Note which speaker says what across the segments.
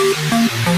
Speaker 1: Thank you.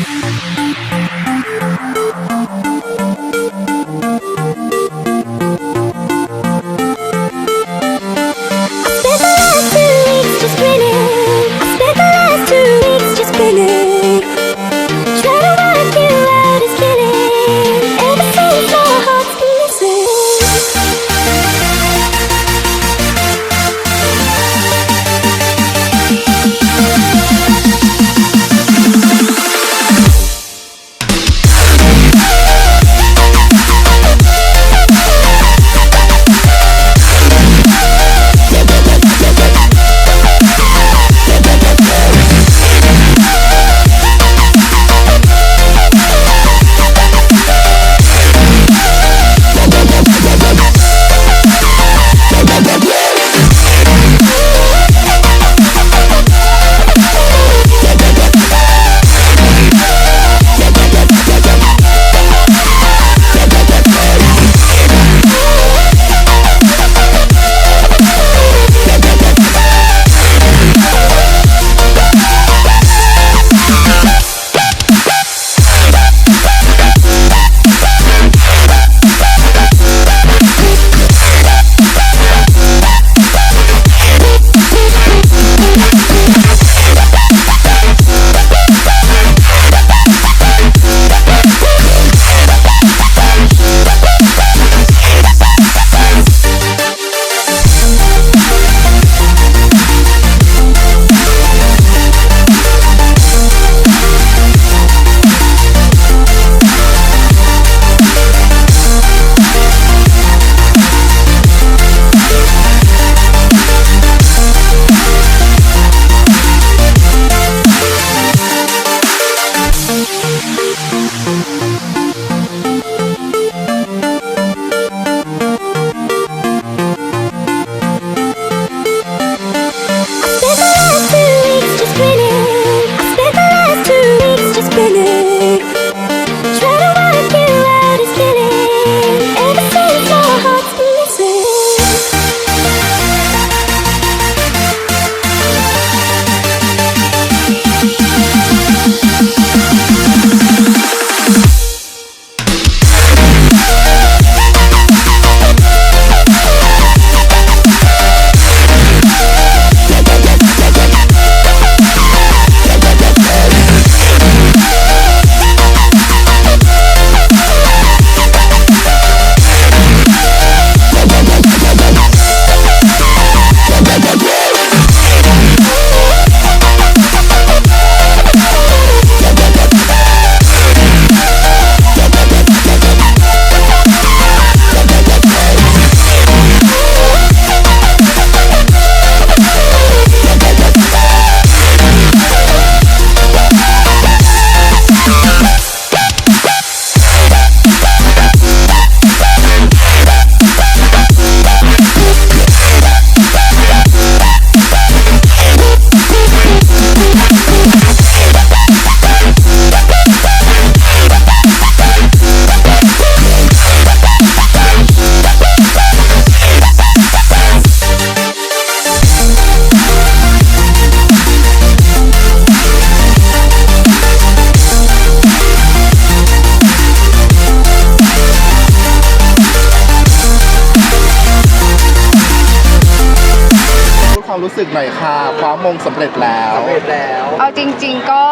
Speaker 2: รู้สึกหน่อยค่ะคว้ามงสำเร็จแล้ว
Speaker 3: สำเร็จแล้ว
Speaker 4: เอาจริง ๆก็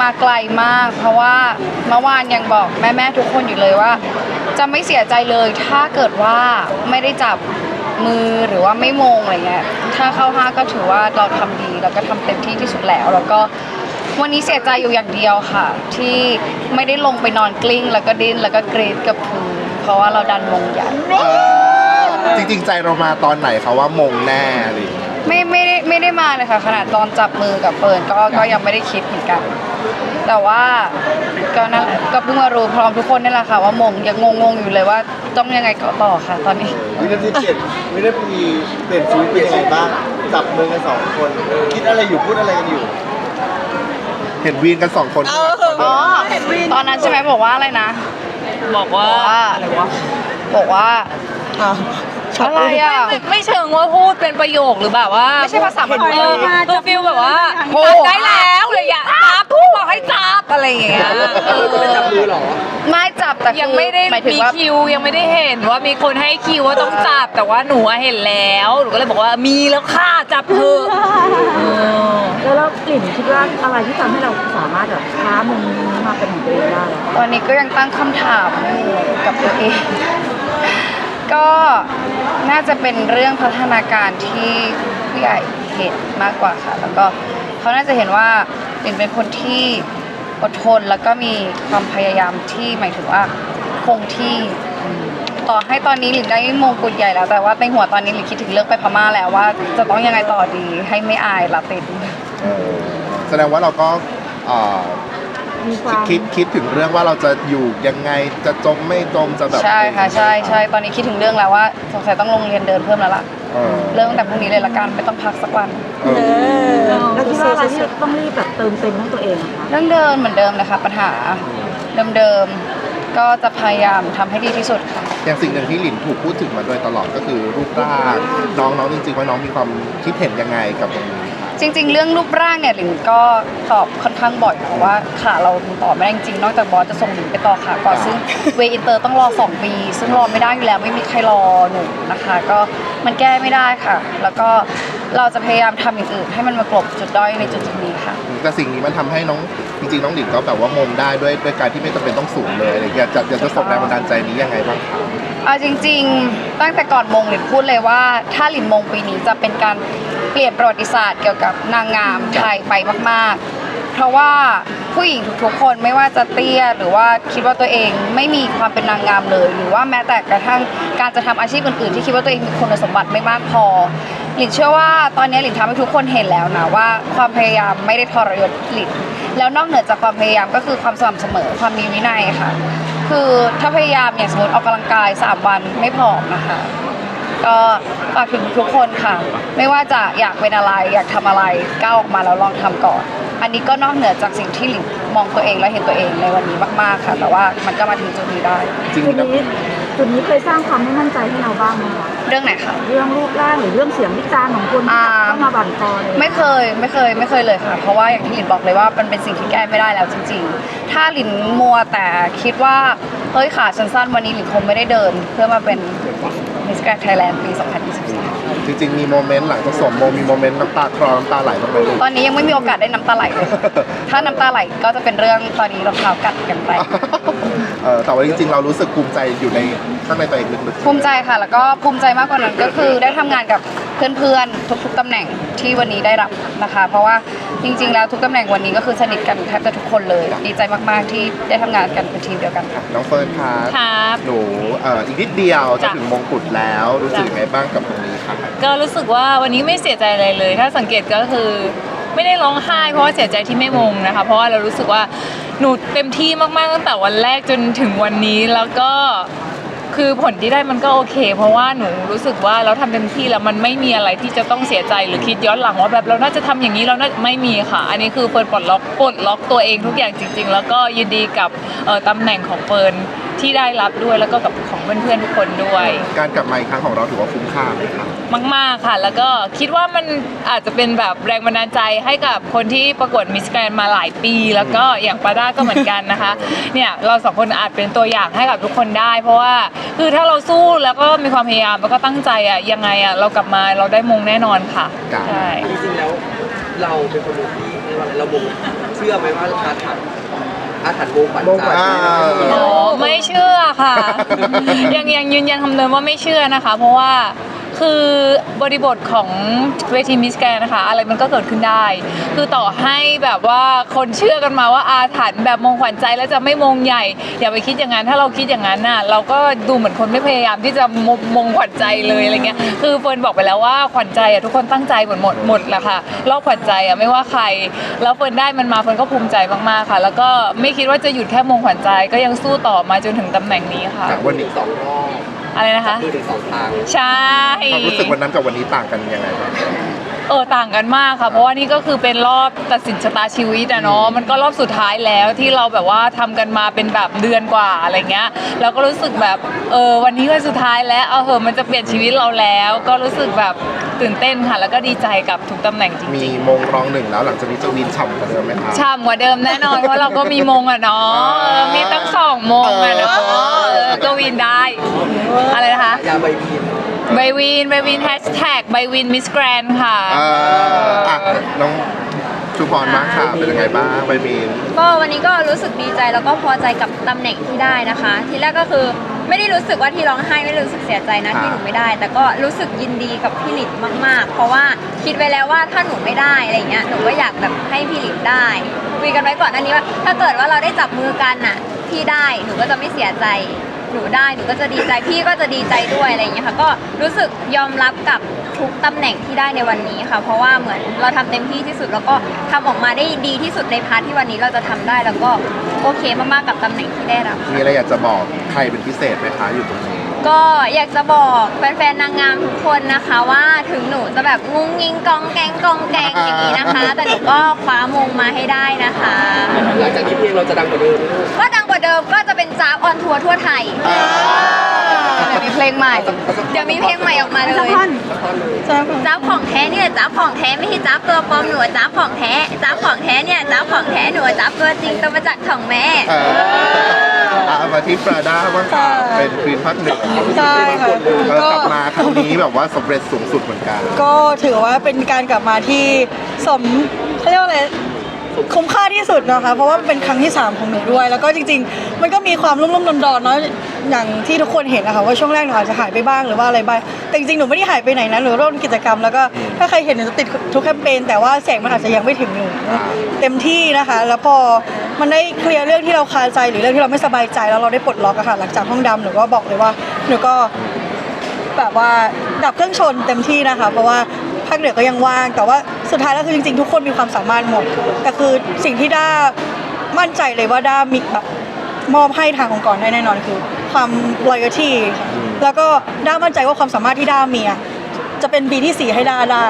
Speaker 4: มาไกลมาก เพราะว่าเมื่อวานยังบอกแม่ๆทุกคนอยู่เลยว่า จะไม่เสียใจเลยถ้าเกิดว่าไม่ได้จับมือหรือว่าไม่มงอะไรเงี้ยถ้าเข้าห้าก็ถือว่าเราทำดีแล้วก็ทำเต็มที่ที่สุดแล้ว แล้วก็วันนี้เสียใจอยู่อย่างเดียวค่ะ ที่ไม่ได้ลงไปนอนกลิ้ง แล้วก็ดิ้นแล้วก็กรีดกับพื้นเพราะว่าเราดันมงใหญ่
Speaker 2: จริงๆ ใจเรามาตอนไหนคะว่ามงแน่อะไรอย่างเงี้ย
Speaker 4: ไม่ไม่ได้ไม่ได้มาเลยค่ะขนาดตอนจับมือกับเฟิร์นก็ก็ยังไม่ได้คิดเหมือนกัน แต่ว่าก็นั่นแหละก็เพิ่งมารู้พร้อมทุกคนนี่แหละค่ะว่ามงยังงงๆอยู่เลยว่าต้องยังไงต่อค่ะ ตอนนี้
Speaker 3: วินาทีเปลี่ยนวินาทีเปลี่ยนชีวิตเป็นยังไงบ้างจับมือกันสองคน คิดอะไรอยู่พูดอะไรกันอยู่
Speaker 2: เห็นวีนกันสองคน
Speaker 4: อ๋อตอนนั้นใช่ไหมบอกว่าอะไรนะ
Speaker 5: บอกว่า
Speaker 4: บอกว่าบอกว่า ช็อตอะไรอะ
Speaker 5: ไม่เชิงว่าพูดเป็นประโยคหรือแบบว่า
Speaker 4: ไม่ใช่ภาษาบ้าน
Speaker 5: เออคือฟิลแบบว่า
Speaker 4: โผล่ จั
Speaker 5: ได้แล้วเลยอะจับพูดบอกให้
Speaker 4: จับอะไรอ
Speaker 5: ย่างเงี้ยไม่
Speaker 4: จับแต่ยังไม่ได้มี
Speaker 5: คิวยังไม่ได้เห็นว่ามีคนให้คิวว่าต้องจับแต่ว่าหนูเห็นแล้วหนูก็เลยบอกว่ามีแล้วค่ะจับเธอ
Speaker 6: แล้วกลิ่นคิดว่าอะไรที่ทำให้เราสามารถแบบค้ามุมนมาเป็นของตัวเองได้อ
Speaker 4: วันนี้ก็ยังตั้งคำถามกับตัวเอง ก็น่าจะเป็นเรื่องพัฒนาการที่ผู้ใหญ่เห็นมากกว่าค่ะ แล้วก็เขาน่าจะเห็นว่าเป็นเป็นคนที่อดทนแล้วก็มีความพยายามที่หมายถึงว่าคงที่ต่อให้ตอนนี้หลินได้มงกุฎใหญ่แล้ว แต่ว่าในหัวตอนนี้หลินคิดถึงเรื่องไปพม่าแล้วว่า จะต้องยังไงต่อดีให้ไม่อายลาติน
Speaker 2: เออแสดงว่าเราก็เอ่อ
Speaker 6: มีความ
Speaker 2: คิดคิดถึงเรื่องว่าเราจะอยู่ยังไงจะจมไม่จมจะแบบ
Speaker 4: ใช่ค่ะใช่ใช่ตอนนี้คิดถึงเรื่องแล้วว่าสงสัยต้องลงเรียนเดินเพิ่มแล้วล่ะ
Speaker 2: เออ
Speaker 4: เริ่มตั้งแต่พรุ่งนี้เลยละกันไม่ต้องพักสักวัน
Speaker 2: เออ
Speaker 6: แล้วคิดว่าอะไรที่ต้องรีบแบบเติมเต็มให้ตัวเองอะคะ
Speaker 4: เรื่องเดิมเหมือนเดิมนะคะปัญหาเดิมๆก็จะพยายามทำให้ดีที่สุดค่ะ
Speaker 2: อย่างสิ่งหนึ่งที่หลินถูกพูดถึงมาโดยตลอดก็คือรูปร่างน้องน้องจริงๆว่าน้องมีความคิดเห็นยังไงกับตรงนี้ครับ
Speaker 4: จริง ๆ เรื่องรูปร่างเนี่ยหลิงก็ตอบค่อนข้างบ่อยเพราะว่าขาเราต่อไม่ได้จริงๆนอกจากบอสจะส่งหลิงไปต่อขาก่อนซึ่งเวอินเตอร์ต้องรอ 2 ปี ซึ่งรอไม่ได้อยู่แล้วไม่มีใครรอหนูนะคะ ก็มันแก้ไม่ได้ค่ะ แล้วก็เราจะพยายามทำอย่างอื่นให้มันมากลบจุดด้อยในจุดๆนี้ค่ะ
Speaker 2: แต่สิ่งนี้มันทำให้น้องจริงๆ น้องหลินก็แบบว่ามงได้ด้วยด้วยการที่ไม่จำเป็นต้องสูงเลยอะไรเงี้ยจะจะจะส่งแรงบันดาลใจนี้ยังไงบ้างครับ
Speaker 4: เอาจริง ๆ ตั้งแต่ก่อนมงหลินพูดเลยว่า ถ้าหลินมงปีนี้จะเป็นการ เปลี่ยนประวัติศาสตร์เกี่ยวกับนางงามไทยไปมาก ๆ เพราะว่าผู้หญิงทุกๆคนไม่ว่าจะเตี้ยหรือว่าคิดว่าตัวเองไม่มีความเป็นนางงามเลย หรือว่าแม้แต่กระทั่งการจะทำอาชีพอื่นๆที่คิดว่าตัวเองมีคุณสมบัติไม่มากพอหลินเชื่อว่าตอนนี้หลินทำให้ทุกคนเห็นแล้วนะว่าความพยายามไม่ได้ทรยศหลินแล้วนอกเหนือจากความพยายามก็คือความสม่ำเสมอความมีวินัยค่ะ คือถ้าพยายามอย่างสมมติออกกำลังกาย 3 วันไม่ผอมนะคะ ก็ฝากถึงทุกคนค่ะ ไม่ว่าจะอยากเป็นอะไร อยากทำอะไรก้าวออกมาแล้วลองทำก่อน อันนี้ก็นอกเหนือจากสิ่งที่หลิงมองตัวเองและเห็นตัวเองในวันนี้มากๆค่ะ แต่ว่ามันก็มาถึงจุดนี้ได้
Speaker 2: จริง
Speaker 6: จุด
Speaker 2: ๆนะ
Speaker 6: นี้จุดนี้เคยสร้างความไม่มั่นใจให้เราบ้างไหมคะ
Speaker 4: เรื่องไหนคะ
Speaker 6: เรื่องรูปร่างหรือเรื่องเสียงวิจารณ์ของคนที่
Speaker 4: อ่า
Speaker 6: เข้ามาบั่นทอนเลย
Speaker 4: ไม่เคยไม่เคยไม่เคยเลยค่ะ เพราะว่าอย่างที่หลินบอกเลยว่ามันเป็นสิ่งที่แก้ไม่ได้แล้วจริง ๆ ถ้าหลินมัวแต่คิดว่าเฮ้ยขาฉันสั้นวันนี้หลินคงไม่ได้เดิน เพื่อมาเป็น Miss Grand Thailand ปี 2024
Speaker 2: จริงๆมีโมเมนต์หลังจากสวมมงมีโมเมนต์น้ำตาคลอน้ำตาไหลบ้างไหมลูก
Speaker 4: ตอนนี้ยังไม่มีโอกาสได้น้ำตาไหลเลยถ้าน้ำตาไหลก็จะเป็นเรื่องตอนนี้รองเท้ากัดกันไป
Speaker 2: เออแต่ว่าจริงๆ เรารู้สึกภูมิใจอยู่ในข้างในตัวเองลึกๆ
Speaker 4: ภูมิใจค่ะ แล้วก็ภูมิใจมากกว่านั้นก็คือได้ทำงานกับเพื่อนๆ ทุกๆตำแหน่งที่วันนี้ได้รับนะคะ เพราะว่าจริง ๆ แล้วทุกตำแหน่งวันนี้ก็คือสนิทกันแทบจะทุกคนเลย ดีใจมากๆที่ได้ทำงานกันเป็นทีมเดียวกันค่ะ
Speaker 2: น้องเฟิร์นครับ
Speaker 5: ครับ
Speaker 2: หนูเอ่ออีกนิดเดียวจะ
Speaker 5: จ้ะ
Speaker 2: ถึงมงกุฎแล้วรู้สึกยังไงบ้างกับตรงนี้ครับ
Speaker 5: ก็รู้สึกว่าวันนี้ไม่เสียใจอะไรเลย ถ้าสังเกตก็คือไม่ได้ร้องไห้เพราะว่าเสียใจที่ไม่มงนะคะ เพราะว่าเรารู้สึกว่าหนูเต็มที่มากๆตั้งแต่วันแรกจนถึงวันนี้แล้วก็คือผลที่ได้มันก็โอเค เพราะว่าหนูรู้สึกว่าเราทำเต็มที่แล้วมันไม่มีอะไรที่จะต้องเสียใจหรือคิดย้อนหลังว่าแบบเราน่าจะทำอย่างนี้เราน่าไม่มีค่ะ อันนี้คือเฟิร์นปลดล็อกปลดล็อกตัวเองทุกอย่างจริง ๆ แล้วก็ยินดีกับเอ่อตำแหน่งของเฟิร์น ที่ได้รับด้วยแล้วก็กับของเพื่อนๆทุกคนด้วย
Speaker 2: การกลับมาอีกครั้งของเราถือว่าคุ้มค่าไหมครับ
Speaker 5: มาก ๆ ค่ะ แล้วก็คิดว่ามันอาจจะเป็นแบบแรงบันดาลใจให้กับคนที่ประกวดมิสแกรนมาหลายปี แล้วก็อย่างปาด้าก็เหมือนกันนะคะ เนี่ยเราสองคนอาจเป็นตัวอย่างให้กับทุกคนได้ เพราะว่าคือถ้าเราสู้แล้วก็มีความพยายามแล้วก็ตั้งใจอะยังไงอะเรากลับมาเราได้มงแน่นอนค่ะ
Speaker 2: ครับ
Speaker 5: ใช่
Speaker 7: จริงๆแล้วเราเป็นคนที่เรียกว่าอะไรเรามงเชื่อไหมว่าอาถรรพ์ อาถรรพ์โมงขวัญ
Speaker 2: โมงขวัญ
Speaker 7: ใจ
Speaker 2: อ่า
Speaker 5: โอ้ไม่เชื่อค่ะ ยังยังยืนยันคำเดิมว่าไม่เชื่อนะคะ เพราะว่า คือบริบทของเวทีมิสแกรนนะคะ อะไรมันก็เกิดขึ้นได้ คือต่อให้แบบว่าคนเชื่อกันมาว่าอาถรรพ์แบบมงขวัญใจแล้วจะไม่มงใหญ่ อย่าไปคิดอย่างนั้น ถ้าเราคิดอย่างนั้นน่ะ เราก็ดูเหมือนคนไม่พยายามที่จะมงมงขวัญใจเลยอะไรเงี้ย คือเฟิร์นบอกไปแล้วว่าขวัญใจอะทุกคนตั้งใจหมดหมดหมดแหละค่ะ รอบขวัญใจอะไม่ว่าใคร แล้วเฟิร์นได้มันมาเฟิร์นก็ภูมิใจมากๆค่ะ แล้วก็ไม่คิดว่าจะหยุดแค่มงขวัญใจ ก็ยังสู้ต่อมาจนถึงตำแหน่งนี้ค่ะ
Speaker 2: วันนี้
Speaker 7: สองรอบ
Speaker 5: อะไรนะคะ
Speaker 7: มือถึงสองทาง
Speaker 5: ใช่
Speaker 2: ความรู้สึกวันนั้นกับวันนี้ต่างกันยังไงบ้าง
Speaker 5: เออต่างกันมากค่ะ เพราะว่านี่ก็คือเป็นรอบตัดสินชะตาชีวิตอะเนาะมันก็รอบสุดท้ายแล้วที่เราแบบว่าทำกันมาเป็นแบบเดือนกว่าอะไรเงี้ยเราก็รู้สึกแบบเออวันนี้วันสุดท้ายแล้วเอาเหอะมันจะเปลี่ยนชีวิตเราแล้ว ก็รู้สึกแบบตื่นเต้นค่ะ แล้วก็ดีใจกับทุกตำแหน่งจ
Speaker 2: มี
Speaker 5: ริง
Speaker 2: มงรองหนึ่งแล้วหลังจากนี้จะวินฉ่ำกว่าเดิมไหมครับ
Speaker 5: ๆช่ำกว่าเดิมแน่นอนเพราะเราก็มีมงอะเนาะเออมีตั้งสองมงอะเนาะเออก็วินได้ อะไรนะคะ
Speaker 7: ยาใบพีน
Speaker 5: ใบวินใบวินแฮชแท็กใบวินมิสแกรนค่ะ
Speaker 2: เอ่ออะน้องชูพรบ้างค่ะเป็นยังไงบ้างไปมีน
Speaker 8: ก็วันนี้ก็รู้สึกดีใจแล้วก็พอใจกับตำแหน่งที่ได้นะคะ ทีแรกก็คือไม่ได้รู้สึกว่าที่ร้องไห้ไม่ได้รู้สึกเสียใจนะ
Speaker 2: ครับ
Speaker 8: ที่หนูไม่ได้ แต่ก็รู้สึกยินดีกับพี่หลินมาก ๆ เพราะว่าคิดไว้แล้วว่าถ้าหนูไม่ได้อะไรเงี้ยหนูก็อยากแบบให้พี่หลินได้คุยกันไว้ก่อนอันนี้ว่า ถ้าเกิดว่าเราได้จับมือกันน่ะพี่ได้หนูก็จะไม่เสียใจ หนูได้หนูก็จะดีใจพี่ก็จะดีใจด้วยอะไรอย่างเงี้ยค่ะก็รู้สึกยอมรับกับทุกตำแหน่งที่ได้ในวันนี้ค่ะ เพราะว่าเหมือนเราทำเต็มที่ที่สุดแล้วก็ทำออกมาได้ดีที่สุดในพาร์ทที่วันนี้เราจะทำได้แล้วก็โอเคมากๆกับตำแหน่งที่ได้รับ
Speaker 2: มีอะไรอยากจะบอกใครเป็นพิเศษไหมคะอยู่ตรงนี้
Speaker 8: ก็อยากจะบอกแฟนๆนางงามทุกคนนะคะว่าถึงหนูจะแบบงุ้งงิงกองแกงกองแกงอย่างนี้นะคะ แต่หนูก็คว้ามงมาให้ได้นะคะ
Speaker 7: หลังจากนี้เพลงเราจะดังกว่าเดิมไหมลูก
Speaker 8: ก็ดังกว่าเดิมก็จะเป็นจ้าบออนทัวร์ทั่วไทย
Speaker 4: เดี๋ยวมีเพลงใหม่
Speaker 8: เดี๋ยวมีเพลงใหม่ออกมาเลย
Speaker 7: สักท่อนหนึ่ง
Speaker 8: จ้าบของแท้เนี่ยจ้าบของแท้ไม่ใช่จ้าบตัวปลอมหนูอะจ้าบของแท้จ้าบของแท้เนี่ยจ้าบของแท้หนูอะจ้าบตัวจริงตัวมาจากของแม่
Speaker 2: เอออะมาที่ปราด้าบ้างค่ะ เป็นควีนภาคหนึ่ง
Speaker 6: ใช่ค่ะ
Speaker 2: เออ
Speaker 6: ก็
Speaker 2: กลับมาครั้งนี้แบบว่าสำเร็จสูงสุดเหมือนกัน
Speaker 6: ก็ถือว่าเป็นการกลับมาที่สมเขาเรียกว่าอะไรคุ้มค่าที่สุดนะคะ เพราะว่ามันเป็นครั้งที่ 3 ของหนูด้วย แล้วก็จริง ๆ มันก็มีความรุ่มๆดอนๆเนาะอย่างที่ทุกคนเห็นนะคะว่าช่วงแรกหนูอาจจะหายไปบ้างหรือว่าอะไรบ้างแต่จริงๆหนูไม่ได้หายไปไหนนะหนูร่วมกิจกรรมแล้วก็ถ้าใครเห็นหนูจะติดทุกแคมเปญแต่ว่าแสงมันอาจจะยังไม่ถึงหนู เต็มที่นะคะ แล้วพอ มันได้เคลียร์เรื่องที่เราคาใจหรือเรื่องที่เราไม่สบายใจแล้วเราได้ปลดล็อกอะค่ะหลังจากห้องดำหนูก็บอกเลยว่าหนูก็แบบว่าดับเครื่องชนเต็มที่นะคะ เพราะว่าภาคเหนือก็ยังว่าง แต่ว่าสุดท้ายแล้วคือจริงๆ ทุกคนมีความสามารถหมดแต่คือสิ่งที่ด้ามั่นใจเลยว่าด้ามีแบบมอบให้ทางองค์กรได้แน่นอนคือ ความ loyalty แล้วก็ด้ามั่นใจว่าความสามารถที่ด้ามีอะ จะเป็นปีที่สี่ให้ด้าได้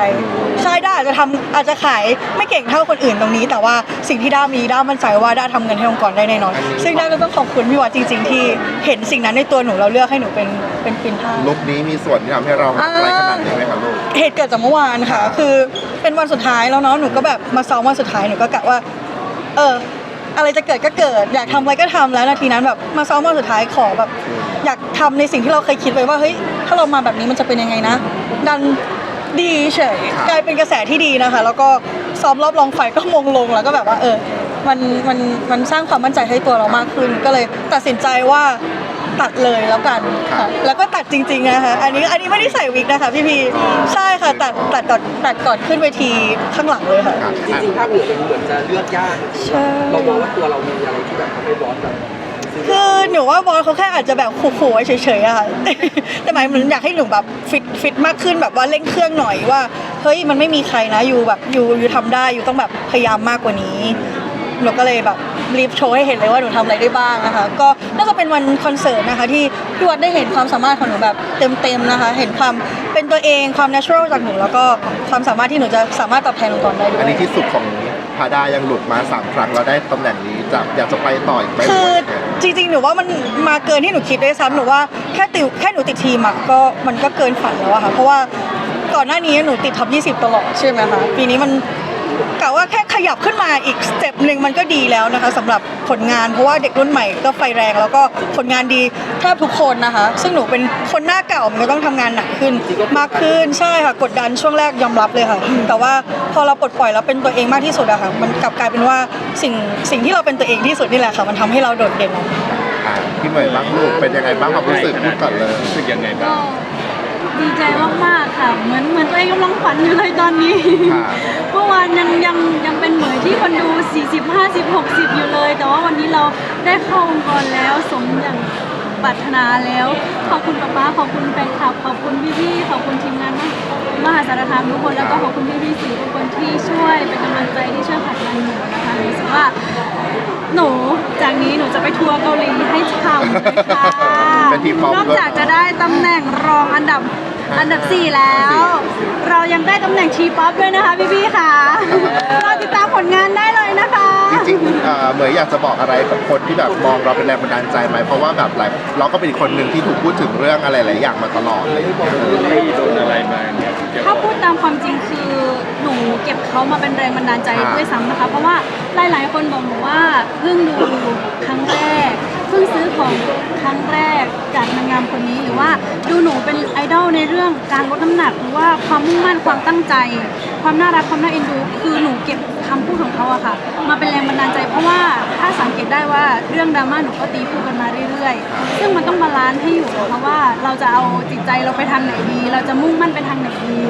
Speaker 6: ใช่ด้าอาจจะทำอาจจะขายไม่เก่งเท่าคนอื่นตรงนี้ แต่ว่าสิ่งที่ด้ามีด้ามั่นใจว่าด้าทำเงินให้องค์กรได้แน่นอน ซึ่งด้าก็ต้องขอบคุณพี่วัดจริง ๆ ที่เห็นสิ่งนั้นในตัวหนูเราเลือกให้หนูเป็นเป็นปินท่า
Speaker 2: ลุคนี้มีส่วนที่ทำให้เราไกลขนาดนี้ไหมคะลูก
Speaker 6: เหตุเกิดจากเมื่อวานค่ะ คือเป็นวันสุดท้ายแล้วเนาะหนูก็แบบมาซ้อมวันสุดท้ายหนูก็กะว่า เออ อะไรจะเกิดก็เกิด อยากทำอะไรก็ทำแล้วนาทีนั้นแบบมาซ้อมวันสุดท้ายขอแบบ อยากทำในสิ่งที่เราเคยคิดไว้ว่าเฮ้ยถ้าเรามาแบบนี้มันจะเป็นยังไงนะ ดันดีเฉยกลายเป็นกระแสที่ดีนะคะ แล้วก็ซ้อมรอบรองไฟก็มงลงแล้วก็แบบว่าเออมันมันมันสร้างความมั่นใจให้ตัวเรามากขึ้น ก็เลยตัดสินใจว่า ตัดเลยแล้วกัน
Speaker 2: ครั
Speaker 6: ค่ะ
Speaker 2: บ
Speaker 6: แล้วก็ตัดจริงๆนะคะอันนี้อันนี้ไม่ได้ใส่วิกนะคะ พี่พีใช่ค่ะตัดตัดก่อนตัดก่อนขึ้นเวทีข้างหลังเลยค่ะ
Speaker 2: ค่ะ
Speaker 7: จริงๆภาคเหนือมันเหมือนจะเลือกยาก
Speaker 6: ใช่
Speaker 7: เรามองว่าตัวเรามีอะไรที่แบบทำให้บอสแบบซื้อ
Speaker 6: คือหนูว่าบอสเขาแค่อาจจะแบบขู่ๆไว้เฉยๆอะค่ะ แต่หมายถึงอยากให้หนูแบบฟิตฟิตมากขึ้นแบบว่าเร่งเครื่องหน่อยว่าเฮ้ยมันไม่มีใครนะอยู่แบบอยู่อยู่ทำได้อยู่ต้องแบบพยายามมากกว่านี้ หนูก็เลยแบบรีบโชว์ให้เห็นเลยว่าหนูทำอะไรได้บ้างนะคะ ก็น่าจะเป็นวันคอนเสิร์ตนะคะที่พี่วัดได้เห็นความสามารถของหนูแบบเต็มๆนะคะ เห็นความเป็นตัวเองความ natural จากหนูแล้วก็ความสามารถที่หนูจะสามารถตอบแทนองค์กรได้ด้ว
Speaker 2: อัน
Speaker 6: ย
Speaker 2: นี้ที่สุดของพาดายังหลุดมาสามครั้งแล้วได้ตำแหน่งนี้จะอยากจะไปต่ออีกไหม
Speaker 6: คือจริงๆ หนูว่ามันมาเกินที่หนูคิดด้วยซ้ำหนูว่าแค่ติวแค่หนูติดทีมอะก็มันก็เกินฝันแล้วอะค่ะ เพราะว่าก่อนหน้านี้หนูติดท็อป 20 ตลอดใช่ไหมคะ ปีนี้มัน กะว่าแค่ขยับขึ้นมาอีกสเต็ปหนึ่งมันก็ดีแล้วนะคะสำหรับผลงานเพราะว่าเด็กรุ่นใหม่ก็ไฟแรงแล้วก็ผลงานดีแทบทุกคนนะคะ ซึ่งหนูเป็นคนหน้าเก่ามันก็ต้องทำงานหนักขึ้น มากขึ้นใช่ค่ะกดดันช่วงแรกยอมรับเลยค่ะ แต่ว่าพอเราปลดปล่อยแล้วเป็นตัวเองมากที่สุดอะค่ะมันกลับกลายเป็นว่าสิ่งสิ่งที่เราเป็นตัวเองที่สุดนี่แหละค่ะมันทำให้เราโดดเด่นออกมา
Speaker 2: อะพี่เหมยบ้างลูกเป็นยังไงบ้างความรู้สึกพูดก่อนเลย รู้สึกยังไงบ้าง
Speaker 9: ดีใจมากๆค่ะ เหมือนเหมือนตัวเองกำลังฝันอยู่เลยตอนนี้
Speaker 2: ค่ะ
Speaker 9: เมื่อวานยังยังยังเป็นเหมยที่คนดู 40 50 60 อยู่เลย แต่ว่าวันนี้เราได้เข้าองค์กรแล้วสมอย่าง ปรารถนาแล้ว ขอบคุณป๊าป๊าขอบคุณแฟนคลับ ขอบคุณพี่ๆขอบคุณทีมงานมหาสารคามทุกคนแล้วก็ขอบคุณพี่ๆสื่อทุกคนที่ช่วยเป็นกำลังใจที่ช่วยผลักดันหนูนะคะรู้สึกว่าหนูจากนี้หนูจะไปทัวร์เกาหลีให้ฉ่ำเลยค่ะ
Speaker 2: เป็นทีมพร้อม
Speaker 9: นอกจากจะได้ตำแหน่งรองอันดับอันดับ 4 แล้ว เรายังได้ตำแหน่งชีป๊อปด้วยนะคะพี่ๆค่ะรอติดตามผลงานได้
Speaker 2: มยอยากจะบอกอะไรกับคนที่แบบมองเราเป็นแรงบันดาลใจไหมเพราะว่าแบบหลายเราก็เป็นอีกคนหนึ่งที่ถูกพูดถึงเรื่องอะไรหลายอย่างมาตลอดเลย
Speaker 9: ถ้าพูดตามความจริงคือหนูเก็บเขามาเป็นแรงบันดาลใจด้วยซ้ำนะคะ เพราะว่าหลายๆ คนบอกหนูว่าเพิ่งดูครั้งแรกเพิ่งซื้อของครั้งแรกจากนางงามคนนี้ หรือว่าดูหนูเป็นไอดอลในเรื่องการลดน้ำหนัก หรือว่าความมุ่งมั่นความตั้งใจ ความน่ารักความน่าเอ็นดู คือหนูเก็บคำพูดของเขาอะค่ะ มาเป็นแรงบันดาลใจ เพราะว่าถ้าสังเกตได้ว่าเรื่องดราม่าหนูก็ตีคู่กันมาเรื่อยๆ ซึ่งมันต้องบาลานซ์ให้อยู่เพราะว่าเราจะเอาจิตใจเราไปทางไหนดี เราจะมุ่งมั่นไปทางไหนดี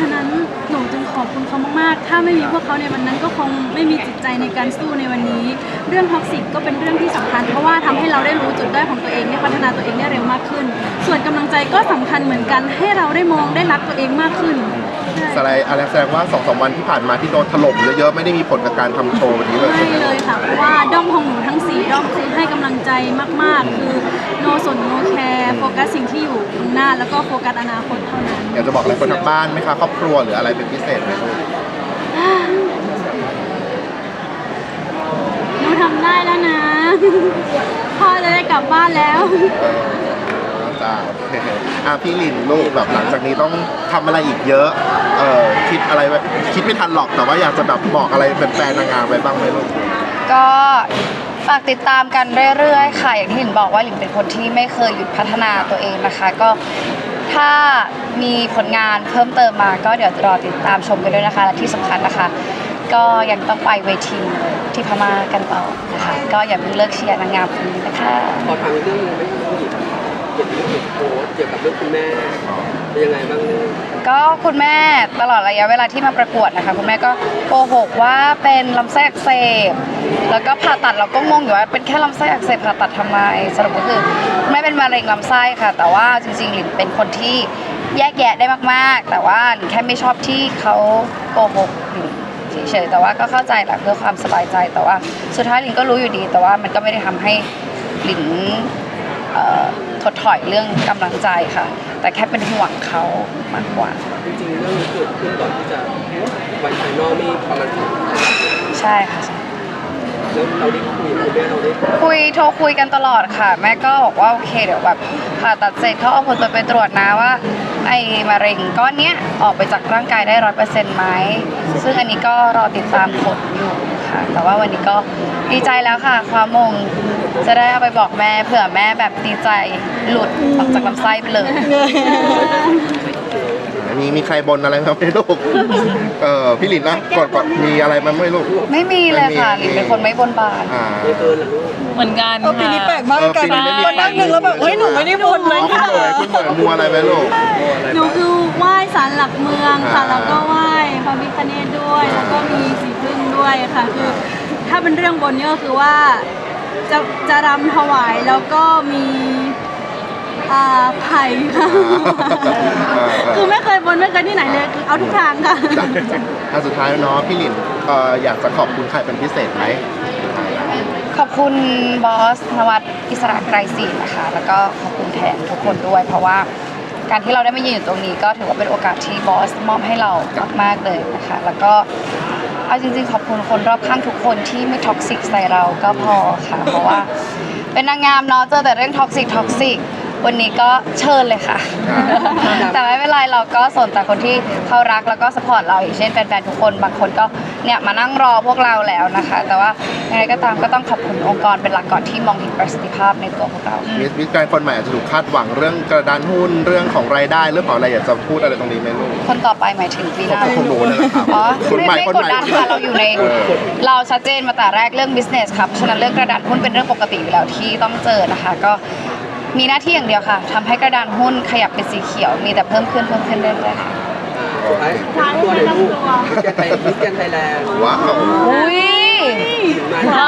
Speaker 9: ฉะนั้นหนูจึงขอบคุณเขามากๆ ถ้าไม่มีพวกเขาในวันนั้นก็คงไม่มีจิตใจในการสู้ในวันนี้ เรื่องท็อกซิกก็เป็นเรื่องที่สำคัญ เพราะว่าทำให้เราได้รู้จุดด้อยของตัวเองได้พัฒนาตัวเองได้เร็วมากขึ้น ส่วนกำลังใจก็สำคัญเหมือนกัน ให้เราได้มองได้รักตัวเองมากขึ้น
Speaker 2: แสดงอะไรแสดงว่าสองสามวันที่ผ่านมาที่โดนถล่มเยอะๆไม่ได้มีผลกับการทำโชว์วันนี้เลยใช่
Speaker 9: ไม่
Speaker 2: ไหม
Speaker 9: เลยค่ะเพราะว่าด้อมของหนูทั้งสี่ด้อมคือให้กำลังใจมาก ๆ คือ โนสนโนแคร์โฟกัสสิ่งที่อยู่ข้างหน้าแล้วก็โฟกัสอนาคตเท่านั้น
Speaker 2: อยากจะบอกอะไรคนทางบ้านไหมคะครอบครัวหรืออะไรเป็นพิเศษไหมลูก
Speaker 9: หนูทำได้แล้วนะ พ่อจะได้กลับบ้านแล้ว
Speaker 2: เออจ้าโอเคอะพี่ลินลูกแบบหลังจากนี้ต้องทำอะไรอีกเยอะ เออคิดอะไรไว้คิดไม่ทันหรอกแต่ว่าอยากจะแบบบอกอะไรเป็นแฟนๆนางงามไว้บ้างไหมลูก
Speaker 4: ก็ ฝากติดตามกันเรื่อยๆค่ะอย่างที่หลินบอกว่าหลินเป็นคนที่ไม่เคยหยุดพัฒนาตัวเองนะคะ ก็ถ้ามีผลงานเพิ่มเติมมา ก็เดี๋ยวรอติดตามชมกันด้วยนะคะและที่สำคัญนะคะ ก็ยังต้องไปเวทีที่พม่ากันต่อนะคะก็อย่าเพิ่งเลิกเชียร์นางงามคนนี้นะคะ
Speaker 7: ขอถามเรื่องนึงไม่ใช่ผู้หญิงเกี่ยวกับเรื่องโพสต์เกี่ยวกับเรื่องคุณแม่ เป็นยังไงบ้างเนี่ย
Speaker 4: ก็คุณแม่ตลอดระยะเวลาที่มาประกวดนะคะ คุณแม่ก็โกหกว่าเป็นลำไส้อักเสบแล้วก็ผ่าตัดเราก็งงอยู่ว่าเป็นแค่ลำไส้อักเสบผ่าตัดทำไมสรุปก็คือคุณแม่เป็นมะเร็งลำไส้ค่ะ แต่ว่าจริงๆหลินเป็นคนที่แยกแยะได้มากๆ แต่ว่าหลินแค่ไม่ชอบที่เขาโกหกหลินเฉยๆแต่ว่าก็เข้าใจแหละเพื่อความสบายใจแต่ว่าสุดท้ายหลินก็รู้อยู่ดี แต่ว่ามันก็ไม่ได้ทำให้หลินเอ่อถดถอยเรื่องกำลังใจค่ะ แต่แค่เป็นห่วงเขามากกว่า
Speaker 7: จริงๆเรื่องนี้เกิดขึ้นก่อนที่จะวันไฟนอลนี่ประมาณกี่วัน
Speaker 4: ใช่ค่ะใช่
Speaker 7: แล้วเราได้คุยกับคุณแม่เราได้
Speaker 4: คุยโทรคุยกันตลอดค่ะ แม่ก็บอกว่าโอเคเดี๋ยวแบบผ่าตัดเสร็จเขาเอาผลตรวจไปตรวจนะว่า ไอ้มะเร็งก้อนเนี้ยออกไปจากร่างกายได้ร้อยเปอร์เซ็นต์ไหมซึ่งอันนี้ก็รอติดตามผลอยู่ ค่ะ แต่ว่าวันนี้ก็ดีใจแล้วค่ะ ความมงจะได้เอาไปบอกแม่เผื่อแม่แบบดีใจหลุดออกจากลำไส้ไปเลย
Speaker 2: มีมีใครบนอะไรไหมลูก เออพี่ลินนะก่อนก่อนมีอะไรมาไหมลูก
Speaker 4: ไม่มีเลยค่ะห
Speaker 2: ไม่
Speaker 4: ลิ
Speaker 2: มี
Speaker 4: นเป็นคนไม่บนบาน
Speaker 2: อ่า
Speaker 7: ไม่เกินเหรอลูก
Speaker 5: เหมือนกัน
Speaker 6: เออปีนี้แปลกมาก
Speaker 2: เออ
Speaker 6: กัน
Speaker 2: ปีนี้ไม่มี
Speaker 6: วันนั่งหนึ่งแล้วแบบเฮ้ยหนูไม่ได้บนเลย
Speaker 2: คุณเหมยคุณเหมยมัวอะไรไหมลูก
Speaker 9: หนูคือไหว้ศาลหลักเมืองค่ะ
Speaker 2: อ่า
Speaker 9: แล้วก็ไหว้พระพิฆเนศด้วย แล้วก็มีสีพึ่งด้วยค่ะ คือถ้าเป็นเรื่องบนเนี่ยก็คือว่าจะจะรำถวายแล้วก็มี อ่าไผ่ค่ะ
Speaker 2: อ่า
Speaker 9: คือไม่เคยบนไม่เคยที่ไหนเลยคือเอาทุกทางค่ะ
Speaker 2: จ้ะอะสุดท้ายแล้วเนาะพี่ลินเอ่ออยากจะขอบคุณใครเป็นพิเศษไหม
Speaker 4: ขอบคุณบอสนวัตอิสระไกรศรีนะคะ แล้วก็ขอบคุณแทนทุกคนด้วย เพราะว่าการที่เราได้มายืนอยู่ตรงนี้ก็ถือว่าเป็นโอกาสที่บอสมอบให้เรามากๆเลยนะคะ แล้วก็เอาจริงๆ ขอบคุณคนรอบข้างทุกคนที่ไม่ท็อกซิกใส่เราก็พอค่ะ เพราะว่าเป็นนางงามเนาะเจอแต่เรื่องท็อกซิกท็อกซิก วันนี้ก็เชิญเลยค่ะ แต่ไม่เป็นไรเราก็สนแต่คนที่เขารักแล้วก็สปอร์ตเราอย่างเช่นแฟนๆทุกคนบางคนก็เนี่ยมานั่งรอพวกเราแล้วนะคะ แต่ว่ายังไงก็ตามก็ต้องขอบคุณองค์กรเป็นหลักก่อนที่มองเห็นประสิทธิภาพในตัวพวกเรา
Speaker 2: มิสมิสแกรนด์คนใหม่อาจจะถูกคาดหวังเรื่องกระดานหุ้นเรื่องของรายได้เรื่องของอะไรอยากจะพูดอะไรตรงนี้ไหมลูก
Speaker 4: คนต่อไปหมายถึงปีหน้า
Speaker 2: ของหนูนั่นแหละครับ
Speaker 4: อ๋อ
Speaker 2: คน
Speaker 4: ไม่
Speaker 2: ใหม่
Speaker 4: ไม่
Speaker 2: คน
Speaker 4: กด
Speaker 2: ใหม่
Speaker 4: ดันค่ะเราอยู่ใน
Speaker 2: เออ
Speaker 4: เราชัดเจนมาแต่แรกเรื่อง business ครับเพราะฉะนั้นเรื่องกระดานหุ้นเป็นเรื่องปกติอยู่แล้วที่ต้องเจอนะคะ ก็ มีหน้าที่อย่างเดียวค่ะทำให้กระดานหุ้นขยับเป็นสีเขียว มีแต่เพิ่มขึ้นเพิ่มขึ้นเรื่อยๆค่ะ
Speaker 7: สุดท้ายตัวไหนลูกมิสแกนไทยมิสแกนไทยแลนด์
Speaker 2: ว้าว
Speaker 4: อุ้ย
Speaker 7: มา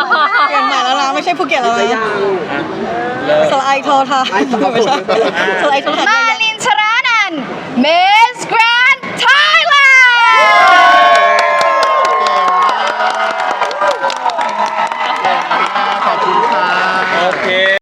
Speaker 6: เปลี่ยนใหม่แล้วนะไม่ใช่ภูเก็ตแล้ว
Speaker 7: จะ
Speaker 6: นะ
Speaker 7: ยัง
Speaker 6: สไลด์โทรทา
Speaker 7: ไอ้ต่อ
Speaker 6: ไม่ใช่สไลด์โทรทา
Speaker 4: มาลินชรานันท์เม